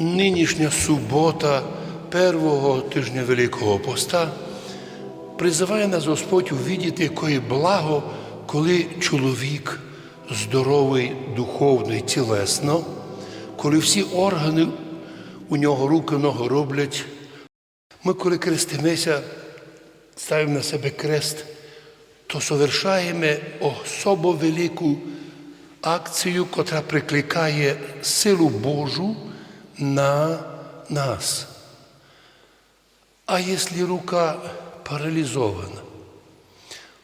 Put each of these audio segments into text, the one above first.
Нинішня субота первого тижня Великого Поста призиває нас Господь увідіти, якої благо, коли чоловік здоровий духовно і тілесно, коли всі органи у нього руки, ноги роблять. Ми, коли крестимося, ставимо на себе крест, то совершаємо особо велику акцію, котра прикликає силу Божу на нас. А якщо рука паралізована,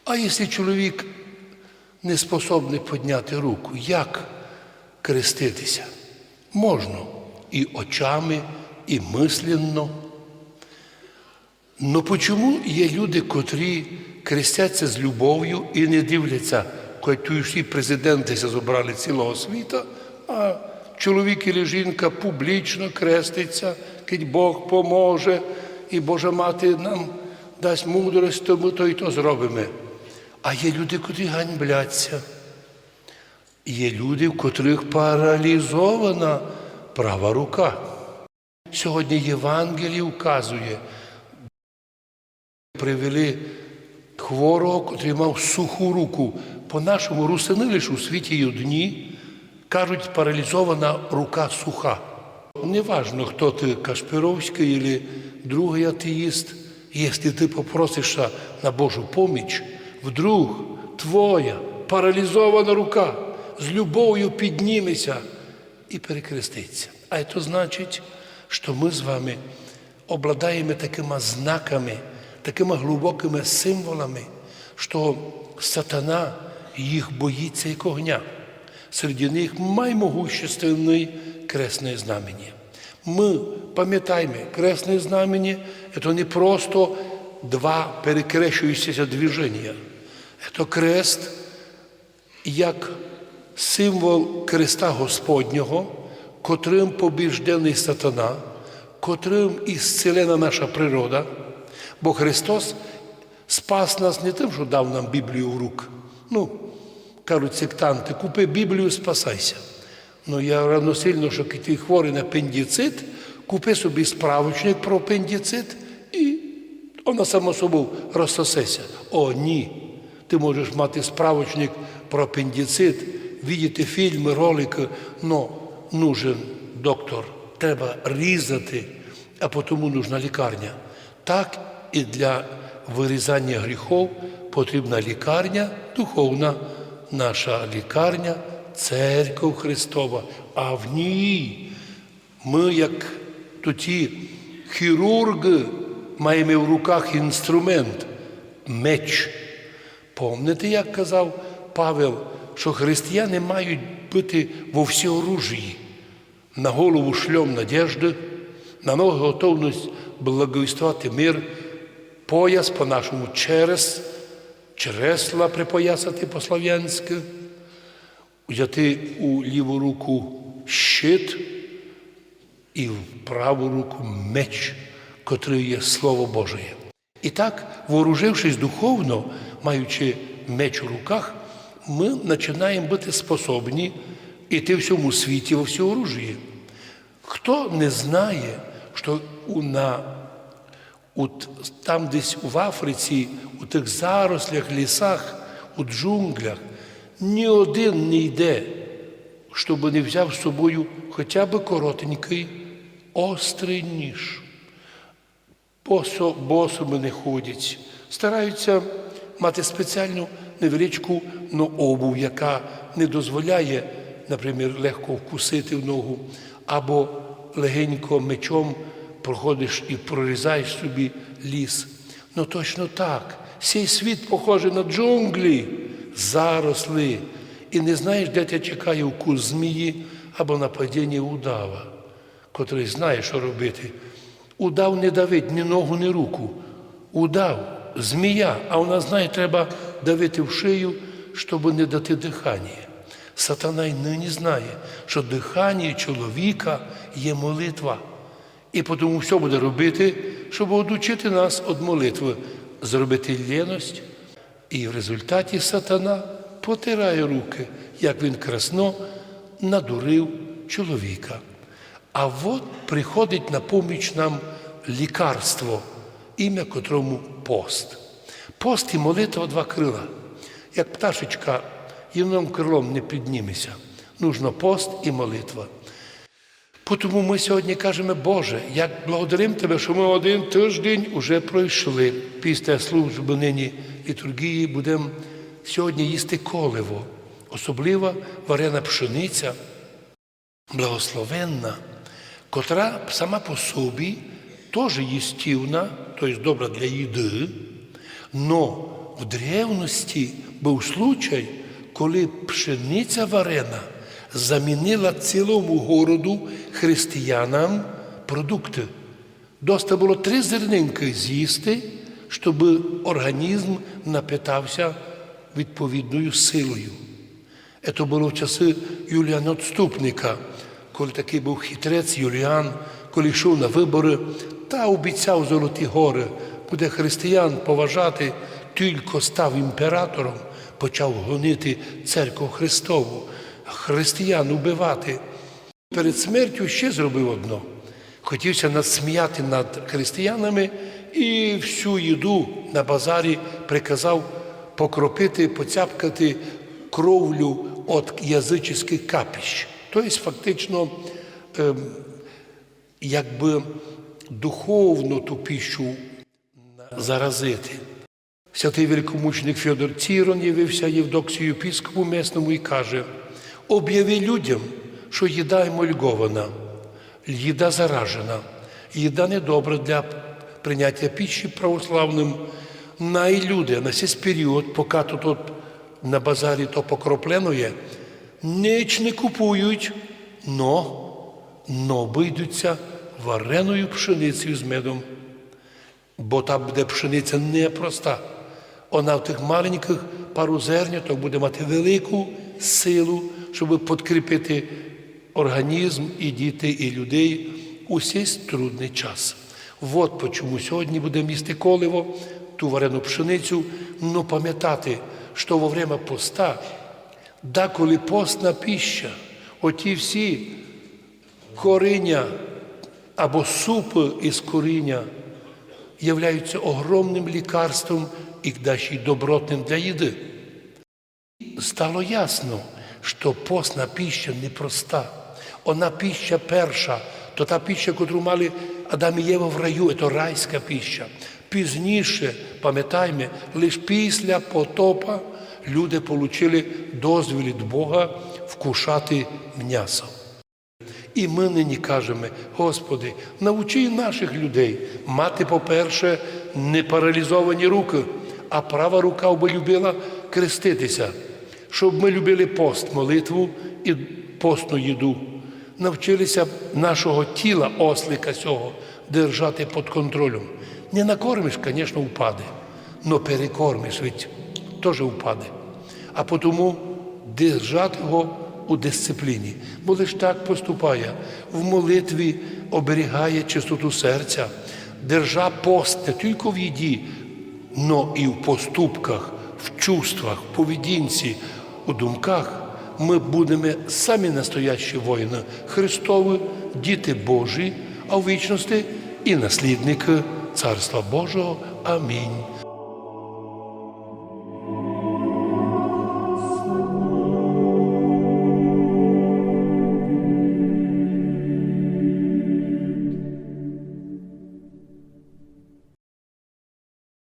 а якщо чоловік не способний підняти руку, як креститися? Можна і очами, і мисленно. Ну почому є люди, котрі крестяться з любов'ю і не дивляться, коли всі президенти зібрали цілого світу, а чоловік і жінка публічно креститься, кить Бог поможе, і Божа мати нам дасть мудрость, то ми то і то зробимо. А є люди, котрі ганьбляться. Є люди, в котрих паралізована права рука. Сьогодні Євангеліє вказує, привели хворого, котрий мав суху руку. По-нашому русини лише у світі й одні, кажуть, паралізована рука суха. Неважно, хто ти Кашпировський або другий атеїст, якщо ти попросишся на Божу поміч, вдруг твоя паралізована рука з любов'ю підніметься і перекреститься. А це значить, що ми з вами обладаємо такими знаками, такими глибокими символами, що сатана їх боїться як огня. Серед них наймогущественний кресне знамення. Ми пам'ятаємо, кресне знамення – це не просто два перекрещуючися движення. Це крест як символ креста Господнього, котрим побіждений сатана, котрим ісцелена наша природа, бо Христос спас нас не тим, що дав нам Біблію в рук. Ну, кажуть сектанти, купи Біблію, спасайся. Ну, я рано сильно, що ти хворий на апендицит, купи собі справочник про апендицит і вона само собою розсосеться. О, ні. Ти можеш мати справочник про апендицит, видіти фільми, ролики, але нужен доктор. Треба різати, а тому нужна лікарня. Так і для вирізання гріхов потрібна лікарня, духовна наша лікарня, церква Христова. А в ній ми, як тоді хірурги, маємо в руках інструмент меч. Помните, як казав Павел, що християни мають бути во всеоружії. На голову шльом надежди, на ноги готовність благовіствувати мир, пояс по-нашому через, чересла припоясати по-слав'янськи, взяти у ліву руку щит і в праву руку меч, котрий є Слово Боже. І так, вооружившись духовно, маючи меч у руках, ми починаємо бути способні йти в всьому світі во всеоружії. Хто не знає, що у, на, у, там десь в Африці, у тих зарослях, лісах, у джунглях, ні один не йде, щоб не взяв з собою хоча б коротенький острий ніж. Босо, босами не ходять, стараються мати спеціальну невеличку но обув, яка не дозволяє, наприклад, легко вкусити в ногу, або легенько мечом проходиш і прорізаєш собі ліс. Ну точно так. Цей світ похожий на джунглі, заросли, і не знаєш, де тебе чекає укус змії або нападіння удава, котрий знає, що робити. Удав не давить ні ногу, ні руку. Удав змія, а вона знає, треба давити в шию, щоб не дати дихання. Сатана й нині знає, що дихання чоловіка є молитва. І тому все буде робити, щоб одучити нас від молитви, зробити лєність. І в результаті сатана потирає руки, як він красно надурив чоловіка. А от приходить на поміч нам лікарство, ім'я котрому пост. Пост і молитва два крила. Як пташечка єдним крилом не підніметься. Нужно пост і молитва. Тому ми сьогодні кажемо, Боже, як благодарим Тебе, що ми один тиждень вже пройшли. Після служби нині літургії будемо сьогодні їсти коливо, особливо варена пшениця, благословенна, котра сама по собі теж їстівна, тобто добра для їди, но в древності був случай, коли пшениця варена замінила цілому городу християнам продукти. Доста було три зернинки з'їсти, щоб організм напитався відповідною силою. Це було в часи Юліана Отступника, коли такий був хитрець Юліан, коли йшов на вибори та обіцяв Золоті гори, буде християн поважати, тільки став імператором, почав гонити церкву Христову, християн убивати. Перед смертю ще зробив одно. Хотівся надсміяти над християнами і всю їду на базарі приказав покропити, поцяпкати кровлю від язичних капищ. Тобто, фактично, ем, якби духовну ту піщу заразити. Святий великомученик Федор Цірон явився Євдоксію епіскопу місному і каже: об'яви людям, що їда емульгована, їда заражена, їда недобра для прийняття пищі православним. Най люди на цей період, поки тут от на базарі то покроплено є, ніч не купують, но, но обійдуться вареною пшеницею з медом. Бо там буде пшениця непроста. Вона в тих маленьких пару зерняток буде мати велику силу, щоб підкріпити організм і діти, і людей у цей трудний час. От чому сьогодні будемо їсти коливо, ту варену пшеницю, но пам'ятати, що во время поста, да коли постна піща, оті всі коріння або супи із коріння являються огромним лікарством і даже добротним для їди. Стало ясно, що постна піща непроста. Вона піща перша, то та піща, яку мали Адам і Єва в раю, це райська піща. Пізніше, пам'ятаємо, лише після потопа люди отримали дозвіл від Бога вкушати м'ясо. І ми нині кажемо, Господи, навчи наших людей мати, по-перше, не паралізовані руки, а права рука би любила креститися, щоб ми любили пост, молитву і постну їду. Навчилися нашого тіла, ослика цього, держати під контролем. Не накормиш, звісно, впаде, але перекормиш, ведь теж впаде. А тому держати його у дисципліні. Бо лише так поступає, в молитві оберігає чистоту серця, держа пост не тільки в їді, но і в поступках, в чувствах, в поведінці, у думках. Ми будемо самі настоящі воїни Христові, діти Божі, а в вічності і наслідники Царства Божого. Амінь.